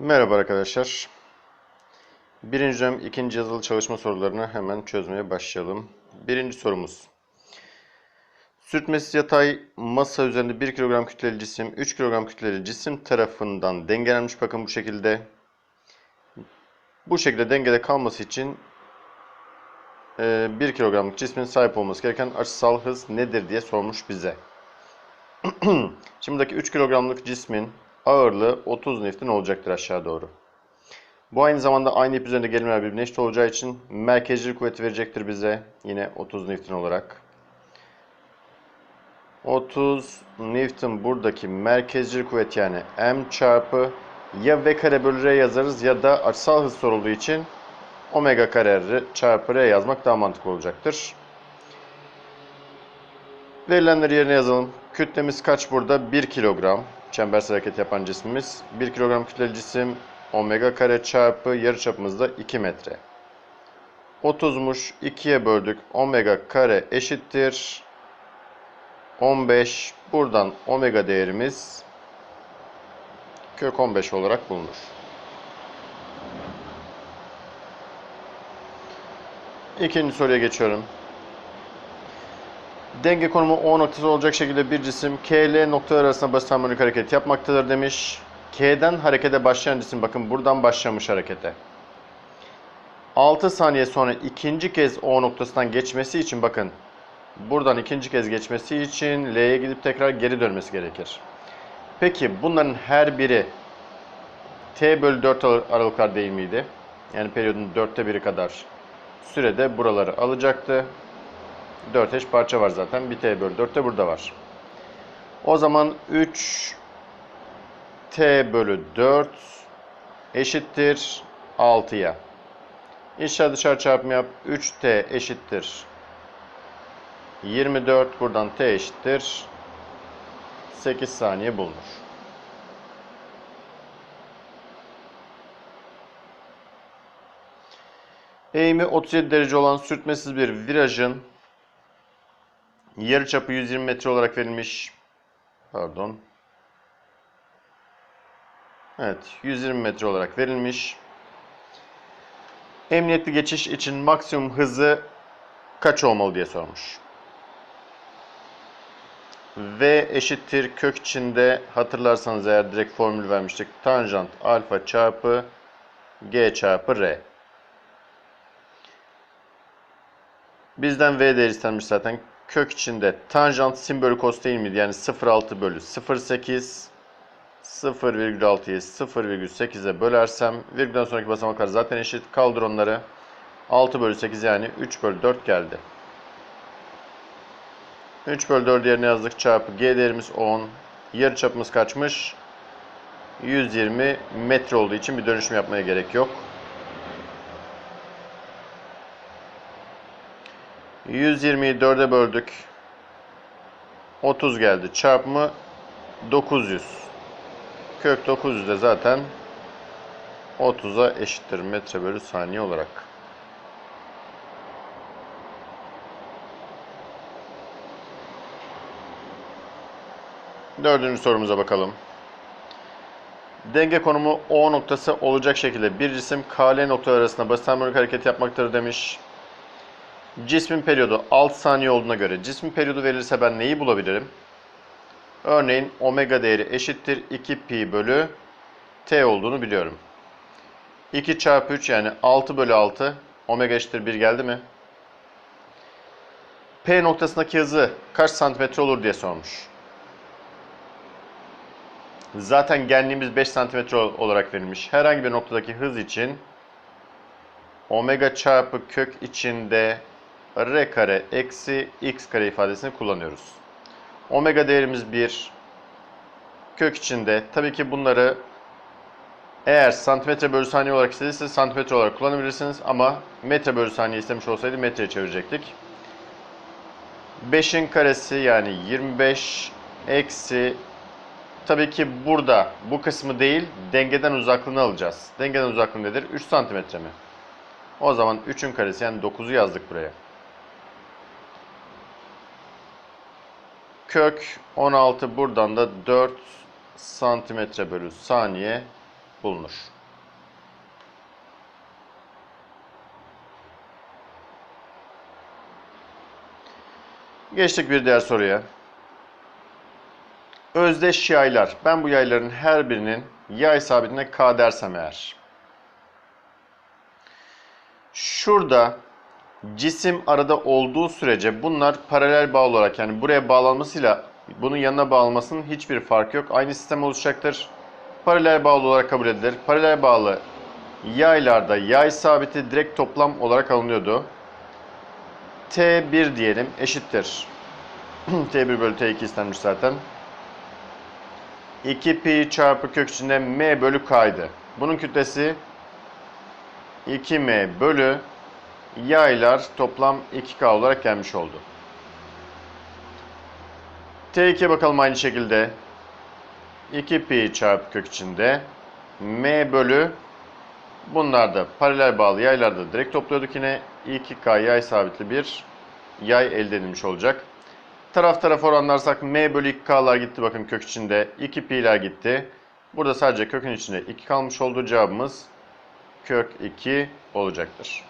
Merhaba arkadaşlar. Birinci dönem ikinci yazılı çalışma sorularını hemen çözmeye başlayalım. Birinci sorumuz. Sürtmesiz yatay masa üzerinde 1 kilogram kütleli cisim 3 kilogram kütleli cisim tarafından dengelenmiş. Bakın bu şekilde. Bu şekilde dengede kalması için 1 kilogramlık cismin sahip olması gereken açısal hız nedir diye sormuş bize. Şimdiki 3 kilogramlık cismin ağırlığı 30 Newton olacaktır aşağı doğru. Bu aynı zamanda aynı ip üzerinde gelimler birbirine eşit olacağı için merkezcil kuvveti verecektir bize. Yine 30 Newton olarak. 30 Newton buradaki merkezcil kuvvet yani M çarpı ya V kare bölü R yazarız ya da açısal hız sorulduğu için omega kare R çarpı R yazmak daha mantıklı olacaktır. Verilenleri yerine yazalım. Kütlemiz kaç burada? 1 kilogram. Çembersel hareket yapan cismimiz. 1 kilogram kütleli cisim omega kare çarpı yarıçapımız da 2 metre. 30'muş. 2'ye böldük. Omega kare eşittir. 15. Buradan omega değerimiz kök 15 olarak bulunur. İkinci soruya geçiyorum. Denge konumu O noktası olacak şekilde bir cisim K ile noktalar arasında basit harmonik hareket yapmaktadır demiş. K'den harekete başlayan cisim bakın buradan başlamış harekete. 6 saniye sonra ikinci kez O noktasından geçmesi için bakın buradan ikinci kez geçmesi için L'ye gidip tekrar geri dönmesi gerekir. Peki bunların her biri T bölü 4 aralıklar değil miydi? Yani periyodun dörtte biri kadar sürede buraları alacaktı. 4 eş parça var zaten. 1 t bölü 4 de burada var. O zaman 3 t bölü 4 eşittir 6'ya. İçler dışarı çarpımı yap. 3t eşittir 24. Buradan t eşittir 8 saniye bulunur. Eğimi 37 derece olan sürtmesiz bir virajın Yarıçapı 120 metre olarak verilmiş. Pardon. Evet, 120 metre olarak verilmiş. Emniyetli geçiş için maksimum hızı kaç olmalı diye sormuş. V eşittir kök içinde hatırlarsanız eğer direkt formül vermiştik. Tanjant alfa çarpı G çarpı R. Bizden V değeri istenmiş zaten kök içinde tanjant sin bölü kos değil miydi? Yani 0,6 bölü 0,8 0,6'yı 0,8'e bölersem virgülden sonraki basamaklar zaten eşit. Kaldır onları. 6 bölü 8 yani 3 bölü 4 geldi. 3 bölü 4 yerine yazdık çarpı g değerimiz 10. Yarı çapımız kaçmış? 120 metre olduğu için bir dönüşüm yapmaya gerek yok. 120'yi 4'e böldük. 30 geldi. Çarpımı 900. Kök 900 de zaten 30'a eşittir metre bölü saniye olarak. Dördüncü sorumuza bakalım. Denge konumu O noktası olacak şekilde bir cisim KL noktaları arasında basit harmonik hareket yapmaktadır demiş. Cismin periyodu 6 saniye olduğuna göre cismin periyodu verilirse ben neyi bulabilirim? Örneğin omega değeri eşittir 2 pi bölü t olduğunu biliyorum. 2 çarpı 3 yani 6 bölü 6 omega eşittir 1 geldi mi? P noktasındaki hızı kaç santimetre olur diye sormuş. Zaten genliğimiz 5 santimetre olarak verilmiş. Herhangi bir noktadaki hız için omega çarpı kök içinde r kare eksi x kare ifadesini kullanıyoruz. Omega değerimiz 1. Kök içinde tabii ki bunları eğer santimetre bölü saniye olarak istediyse santimetre olarak kullanabilirsiniz ama metre bölü saniye istemiş olsaydı metreye çevirecektik. 5'in karesi yani 25 eksi tabii ki burada bu kısmı değil dengeden uzaklığını alacağız. Dengeden uzaklığı nedir? 3 santimetre mi? O zaman 3'ün karesi yani 9'u yazdık buraya. Kök 16 buradan da 4 santimetre bölü saniye bulunur. Geçtik bir diğer soruya. Özdeş yaylar. Ben bu yayların her birinin yay sabitine k dersem eğer. Şurada cisim arada olduğu sürece bunlar paralel bağ olarak yani buraya bağlanmasıyla bunun yanına bağlanmasının hiçbir farkı yok. Aynı sistem oluşacaktır. Paralel bağlı olarak kabul edilir. Paralel bağlı yaylarda yay sabiti direkt toplam olarak alınıyordu. T1 diyelim eşittir. T1 bölü T2 istenmiş zaten. 2 pi çarpı kök içinde m bölü k'ydı. Bunun kütlesi 2m bölü yaylar toplam 2k olarak gelmiş oldu. T2'ye bakalım aynı şekilde. 2 pi çarpı kök içinde m bölü bunlar da paralel bağlı yaylarda direkt topluyorduk yine 2k yay sabitli bir yay elde edilmiş olacak. Taraf tarafa oranlarsak m bölü 2k'lar gitti bakın kök içinde 2 pi'ler gitti. Burada sadece kökün içinde 2 kalmış olduğu cevabımız kök 2 olacaktır.